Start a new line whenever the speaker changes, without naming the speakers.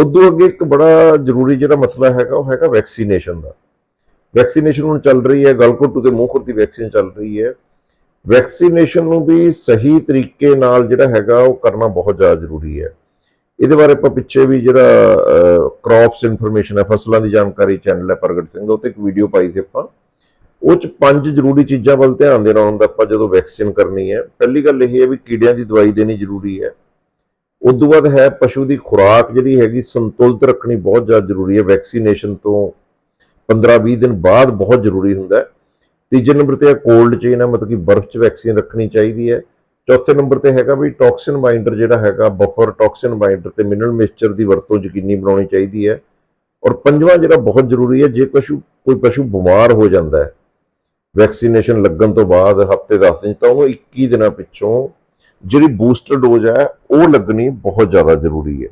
ਉਦੋਂ ਅੱਗੇ ਇੱਕ ਬੜਾ ਜ਼ਰੂਰੀ ਜਿਹੜਾ ਮਸਲਾ ਹੈਗਾ, ਉਹ ਹੈਗਾ ਵੈਕਸੀਨੇਸ਼ਨ ਦਾ। ਵੈਕਸੀਨੇਸ਼ਨ ਹੁਣ ਚੱਲ ਰਹੀ ਹੈ ਗਲਘੋਟੂ ਤੇ ਮੂੰਹ ਖੁਰ ਦੀ ਵੈਕਸੀਨ ਚੱਲ ਰਹੀ ਹੈ। ਵੈਕਸੀਨੇਸ਼ਨ ਨੂੰ ਵੀ ਸਹੀ ਤਰੀਕੇ ਨਾਲ ਜਿਹੜਾ ਹੈਗਾ, ਉਹ ਕਰਨਾ ਬਹੁਤ ਜ਼ਿਆਦਾ ਜ਼ਰੂਰੀ ਹੈ। ਇਹਦੇ ਬਾਰੇ ਆਪਾਂ ਪਿੱਛੇ ਵੀ ਜਿਹੜਾ ਕ੍ਰੌਪਸ ਇਨਫੋਰਮੇਸ਼ਨ ਹੈ, ਫਸਲਾਂ ਦੀ ਜਾਣਕਾਰੀ ਚੈਨਲ ਹੈ ਪ੍ਰਗਟ ਸਿੰਘ ਦਾ ਉੱਤੇ ਇੱਕ ਵੀਡੀਓ ਪਾਈ ਸੀ ਆਪਾਂ। ਉਹ ਚ ਪੰਜ ਜ਼ਰੂਰੀ ਚੀਜ਼ਾਂ ਵੱਲ ਧਿਆਨ ਦੇਣਾ ਹੁੰਦਾ, ਆਪਾਂ ਜਦੋਂ ਵੈਕਸੀਨ ਕਰਨੀ ਹੈ। ਪਹਿਲੀ ਗੱਲ ਇਹ ਹੈ ਵੀ ਕੀੜਿਆਂ ਦੀ ਦਵਾਈ ਦੇਣੀ ਜ਼ਰੂਰੀ ਹੈ। ਉਦੋਂ ਬਾਅਦ ਹੈ ਪਸ਼ੂ ਦੀ ਖੁਰਾਕ ਜਿਹੜੀ ਹੈਗੀ ਸੰਤੁਲਿਤ ਰੱਖਣੀ ਬਹੁਤ ਜ਼ਿਆਦਾ ਜ਼ਰੂਰੀ ਹੈ। ਵੈਕਸੀਨੇਸ਼ਨ ਤੋਂ 15-20 ਦਿਨ ਬਾਅਦ ਬਹੁਤ ਜ਼ਰੂਰੀ ਹੁੰਦਾ ਤੀਜੇ ਨੰਬਰ ਤੇ ਹੈ ਕੋਲਡ ਚੇਨ ਹੈ, ਮਤਲਬ ਕਿ ਬਰਫ਼ 'ਚ ਵੈਕਸੀਨ ਰੱਖਣੀ ਚਾਹੀਦੀ ਹੈ। ਚੌਥੇ ਨੰਬਰ ਤੇ ਹੈਗਾ ਵੀ ਟੌਕਸਿਨ ਬਾਈਂਡਰ ਜਿਹੜਾ ਹੈਗਾ ਬਫਰ ਟੌਕਸਿਨ ਬਾਈਂਡਰ ਤੇ ਮਿਨਰਲ ਮਿਕਸਚਰ ਦੀ ਵਰਤੋਂ ਯਕੀਨੀ ਬਣਾਉਣੀ ਚਾਹੀਦੀ ਹੈ। ਔਰ ਪੰਜਵਾਂ ਜਿਹੜਾ ਬਹੁਤ ਜ਼ਰੂਰੀ ਹੈ, ਜੇ ਪਸ਼ੂ, ਕੋਈ ਪਸ਼ੂ ਬਿਮਾਰ ਹੋ ਜਾਂਦਾ ਹੈ ਵੈਕਸੀਨੇਸ਼ਨ ਲੱਗਣ ਤੋਂ ਬਾਅਦ ਹਫ਼ਤੇ 10 ਦਿਨ ਤਾਂ ਉਹਨੂੰ 21 ਦਿਨਾਂ ਪਿੱਛੋਂ ਜਿਹੜੀ ਬੂਸਟਰ ਡੋਜ਼ ਹੈ ਉਹ ਲੱਗਣੀ ਬਹੁਤ ਜ਼ਿਆਦਾ ਜ਼ਰੂਰੀ ਹੈ।